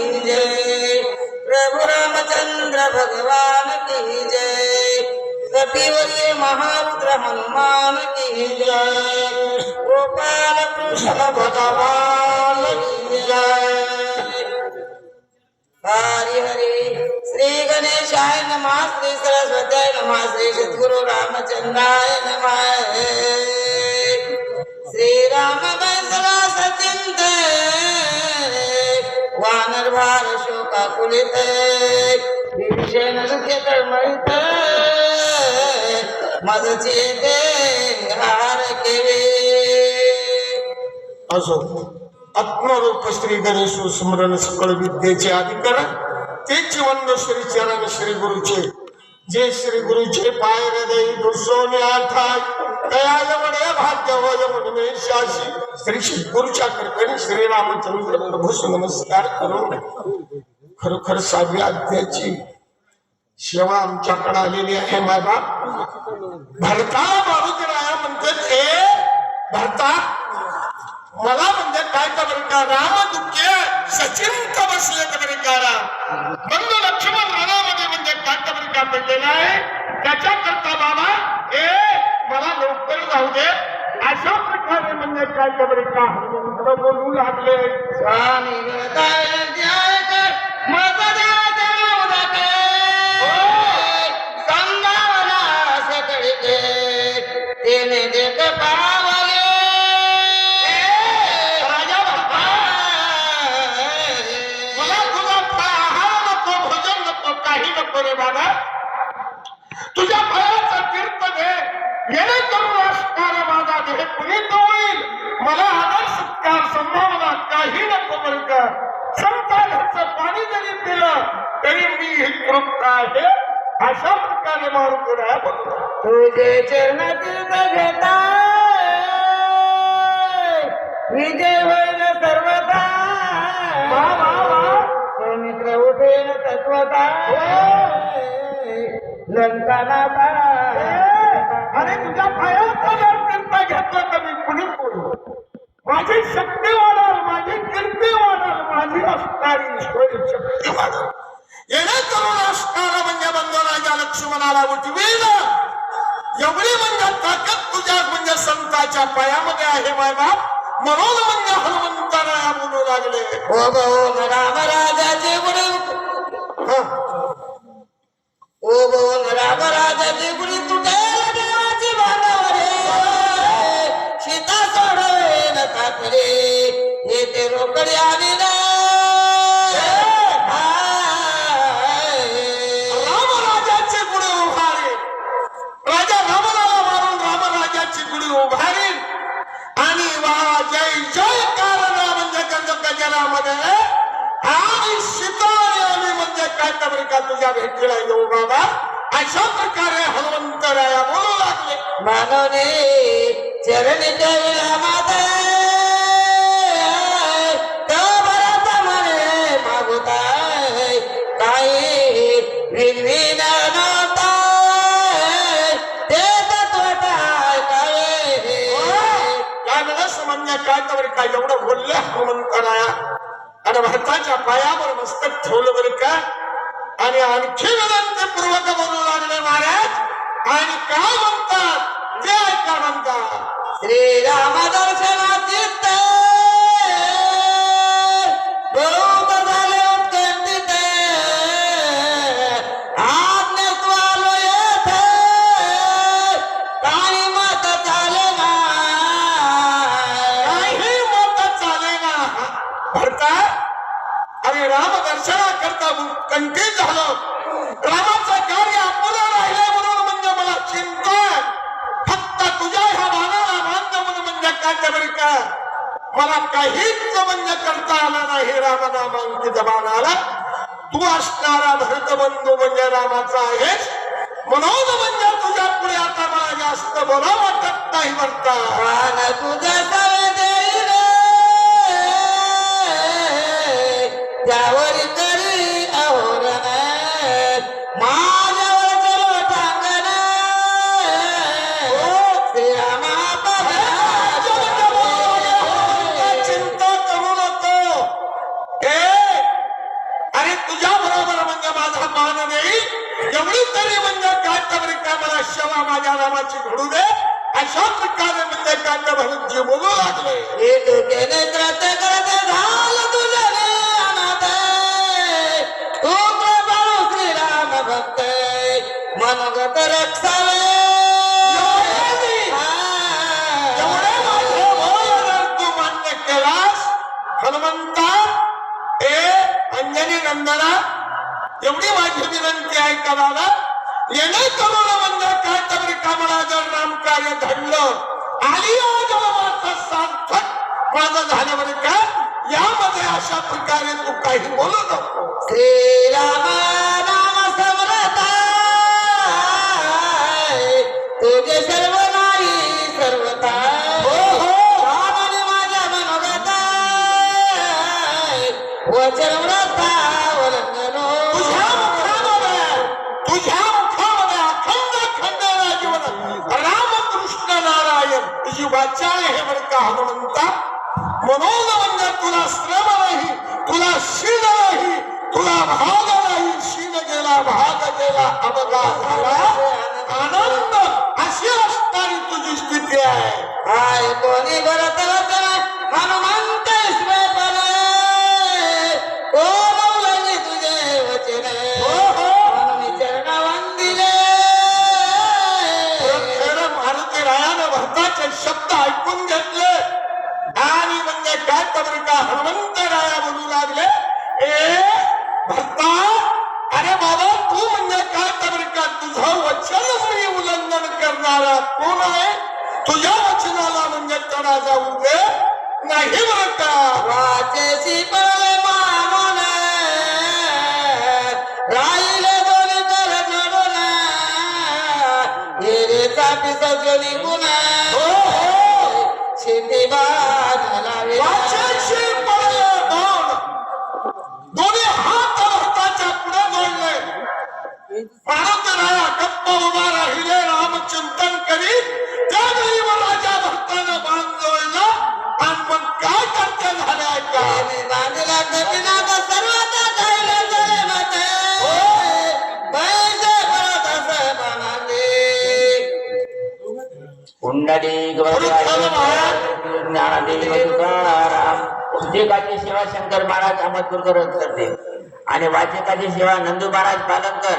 की जय प्रभु रामचंद्र भगवान की जय कपिवर्य महारुद्र हनुमान की जय गोपाल कृष्ण भगवान की जय हरि हरि श्री गणेशाय नमः श्री सरस्वत्याय नमः श्री सद्गुरु रामचंद्राय नमः श्री राम बसवा सत्य वानर भार शोका कुलित भीषण दुखे तळमळीत मजची येते हार केवे असो आत्मरूप श्री गणेश स्मरण सकळ विद्येचे अधिकार तेच वंद श्री चरण श्री गुरुचे जे श्री गुरुचे पाय हृदय दुसोने आठाय तया यमने भाग्य व यमन में शासी। श्री श्री गुरुच्या करकणी श्री रामचंद्र प्रभूस नमस्कार करून खरोखर सहाव्या अध्यायाची सेवा आमच्याकडे आलेली आहे बाबा भरताला बाबूराया म्हणतात ए भरता मला म्हणजे काय खबर का राम दुःखे सचिंत बसले खबर का राम? बंधू लक्ष्मण रणामध्ये म्हणजे काय खबर का पडलेला आहे? त्याच्या करता बाबा ए मला लवकर जाऊ दे. अशा प्रकारे म्हणजे काय खबर का बोलू लागले. पुनीत होईल. मला आदर सत्कार संभावना काही नको संता घरचं पाणी जरी पिलं तरी मी ही तृप्त आहे. अशा प्रकारे मारून बघतो तुझे चरण तीर्थ घेता विजय होईल वा. सौमित्र उठेन तत्वता. लंकानाथा अरे तुझ्या पायाचा पुढे पडू माझी शक्ती वाढल माझी कीर्ती वाढल माझी असणारी ईश्वरी शक्ती वाढल येणेकरून असणारा म्हणजे बंधू राजा लक्ष्मणाला उठवील एवढी म्हणजे ताकद तुझ्या म्हणजे संताच्या पायामध्ये आहे माय बाप. म्हणून म्हणजे हनुमंताराया बोलू लागले. ओ बोल राम राजाचे गुणी हं. ओ बोल राम राजाचे गुणी तुटेल वा जय जय कारण म्हणजे गंज गजरामध्ये आणि सीताने आम्ही म्हणजे काय तर का तुझ्या भेटीला येऊ बाबा अशा काय काय तर का एवढं बोलले हनुमंतराया आणि भारताच्या पायावर मस्तक ठेवलं बरं का? आणि आणखी विनंती पूर्वक बोलू लागले महाराज. आणि काय म्हणतात? जय ऐका म्हणतात? श्रीरामा म्हणून म्हणजे बरं का मला काहीच म्हणजे करता आलं नाही रामनामांकित बाणाला. तू असणारा भरत बंधू म्हणजे रामाचा आहेस. म्हणून म्हणजे तुझ्या पुढे आता मला जास्त बोला वाटत नाही म्हणता. तुझ्या का मला सेवा माझ्या नामाची घडू दे. अशा प्रकारे बोलू लागले. करत झालं तुझ्या अनाथ. तू कृपाळू श्रीराम भक्त. मनोगत रक्षावे. एवढे माझे बोल मान्य केलास हनुमंता ए अंजनी नंदना एवढी माझी विनंती आहे का दादा येणे करून म्हणजे काय तरी कामला जर नाम कार्य घडलं आली सार्थक माझं झालं बरं का यामध्ये अशा प्रकारे तू काही बोलू नको. श्रीराम नाम समरता तुझे सर्व नाही सर्वता हो, हो. रामाने माझ्या मनोगता वचन व्रता तुझी वाचा आहे बरं का हनुमंता म्हणून म्हणजे तुला श्रम नाही तुला शील नाही तुला भाग नाही शील गेला भाग गेला अपघात झाला. आनंद अशी असणारी तुझी स्थिती आहे. काय कोणी करत शब्द ऐकून घेतले. आणि म्हणजे काय तर का हनुमंत राया बोलू लागले. ए भरता अरे बाबा तू म्हणजे काय तर का तुझं वचन मी उल्लंघन करणारा कोण आहे? तुझ्या वचनाला म्हणजे तडा जाऊ दे नाही बरं का वाचेसी पळले sabi sa joli guna. Oh, oh. Chete ba dhala. Watch it, कुंडली ज्ञानादेवी तुकाराम उद्योगाची सेवा शंकर महाराज अहमदपूरकर करते आणि वाचकाची सेवा नंदू महाराज पालनकर